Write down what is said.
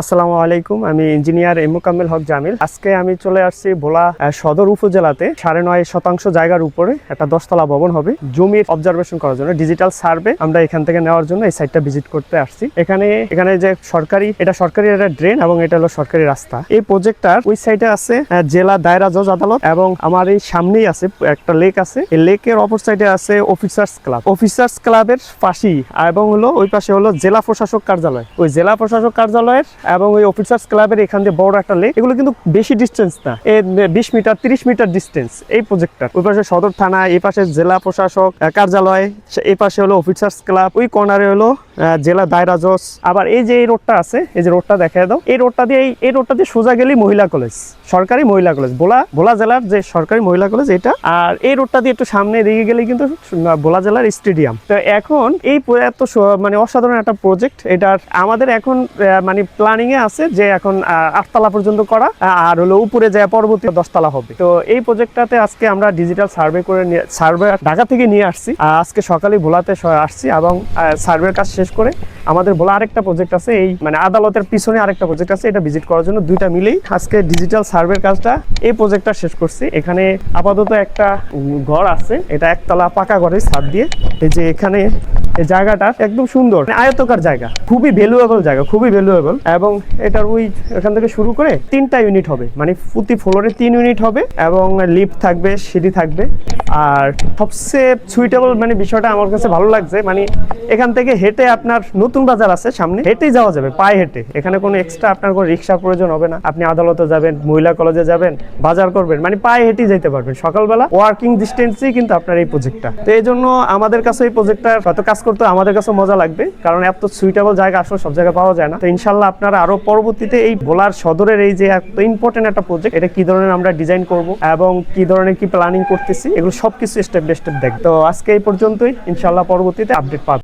আসসালামু আলাইকুম, আমি ইঞ্জিনিয়ার এম মোকাম্মেল হক জামিল। আজকে আমি চলে আসছি ভোলা সদর উপজেলাতে। সাড়ে নয় শতাংশ জায়গার উপরে একটা দশতলা ভবন হবে। জমির অবজারভেশন করার জন্য ডিজিটাল সার্ভে আমরা এখান থেকে নেওয়ার জন্য এই সাইটটা ভিজিট করতে আসছি। এখানে এখানে যে সরকারি, এটা সরকারি একটা ড্রেন এবং এটা হলো সরকারি রাস্তা। এই প্রজেক্টটার ওই সাইডে আছে জেলা দায়রা জজ আদালত এবং আমার এই সামনেই আছে, একটা লেক আছে। এই লেকের অপর সাইডে আছে অফিসার্স ক্লাব অফিসার্স ক্লাবের পাশেই, এবং হলো ওই পাশে হলো জেলা প্রশাসক কার্যালয়। ওই জেলা প্রশাসক কার্যালয়ের এবং ওই অফিসার্স ক্লাবের এখান দিয়ে বড় একটা লেক এগুলো কিন্তু বেশি ডিস্টেন্স না। এই বিশ মিটার, তিরিশ মিটার ডিস্টেন্স এই প্রজেক্টটা ওই পাশে সদর থানা, এই পাশে জেলা প্রশাসক কার্যালয় এই পাশে হলো অফিসার্স ক্লাব ওই কর্নারে হলো জেলা দায়রা জজ। আবার এই যে এই রোডটা আছে, এই যে রোডটা দেখা দাও, এই রোডটা দিয়ে, এই- রোডটা দিয়ে সোজা গেলেই মহিলা কলেজ সরকারি মহিলা কলেজ ভোলা ভোলা জেলার যে সরকারি মহিলা কলেজ এটা, আর এই রোডটা দিয়ে একটু সামনে দিকে গেলেই কিন্তু ভোলা জেলার স্টেডিয়াম তো এখন এই এত মানে অসাধারণ একটা প্রজেক্ট এটার আমাদের এখন মানে প্ল্যানিং এ আছে যে এখন আটতলা পর্যন্ত করা আর হলো উপরে যায় পরবর্তী দশতলা হবে। তো এই প্রজেক্টটাতে আজকে আমরা ডিজিটাল সার্ভে করে সার্ভে ঢাকা থেকে নিয়ে আসছি। আজকে সকালে ভোলাতে আসছি এবং সার্ভের কাজ শেষ করে আমাদের ভোলা আরেকটা প্রজেক্ট আছে। এই মানে আদালতের পিছনে আরেকটা প্রজেক্ট আছে, এটা ভিজিট করার জন্য দুইটা মিলেই আজকে ডিজিটাল সার্ভের কাজটা, এই প্রজেক্টটা শেষ করছি। এখানে আপাতত একটা ঘর আছে, এটা একতলা পাকা ঘরের ছাদ দিয়ে। এই যে এখানে এই জায়গাটা একদম সুন্দর। মানে আয়তকার জায়গা। খুবই ভ্যালুয়েবল জায়গা, খুবই ভ্যালুয়েবল এবং এটার ওই এখান থেকে শুরু করে তিনটা ইউনিট হবে। মানে প্রতি ফ্লোরে তিন ইউনিট হবে এবং লিফট থাকবে, সিঁড়ি থাকবে। আর সবচেয়ে সুইটেবল মানে বিষয়টা আমার কাছে ভালো লাগছে মানে এখান থেকে হেঁটে আপনার নতুন বাজার আছে সামনে, হেঁটেই যাওয়া যাবে, পায়ে হেঁটে। এখানে কোনো এক্সট্রা আপনার কোনো রিক্সার প্রয়োজন হবে না। আপনি আদালতে যাবেন, মহিলা কলেজে যাবেন, বাজার করবেন মানে পায়ে হেঁটেই যেতে পারবেন। সকালবেলা ওয়ার্কিং ডিস্টেন্সই কিন্তু আপনার এই প্রজেক্টটা তো এই জন্য আমাদের কাছে এই প্রজেক্টটা হয়তো কাজ করতে আমাদের কাছে মজা লাগবে, কারণ এত সুইটেবল জায়গা আসলে সব জায়গায় পাওয়া যায় না। তো ইনশাল্লাহ আপনারা আরও পরবর্তীতে এই ভোলার সদরের এই যে এত ইম্পর্টেন্ট একটা প্রজেক্ট এটা কি ধরনের আমরা ডিজাইন করব এবং কি ধরনের কি প্ল্যানিং করতেছি, এগুলো সবকিছু স্টেপ বাই স্টেপ দেখ। তো আজকে এই পর্যন্তই। ইনশাল্লাহ পরবর্তীতে আপডেট পাবেন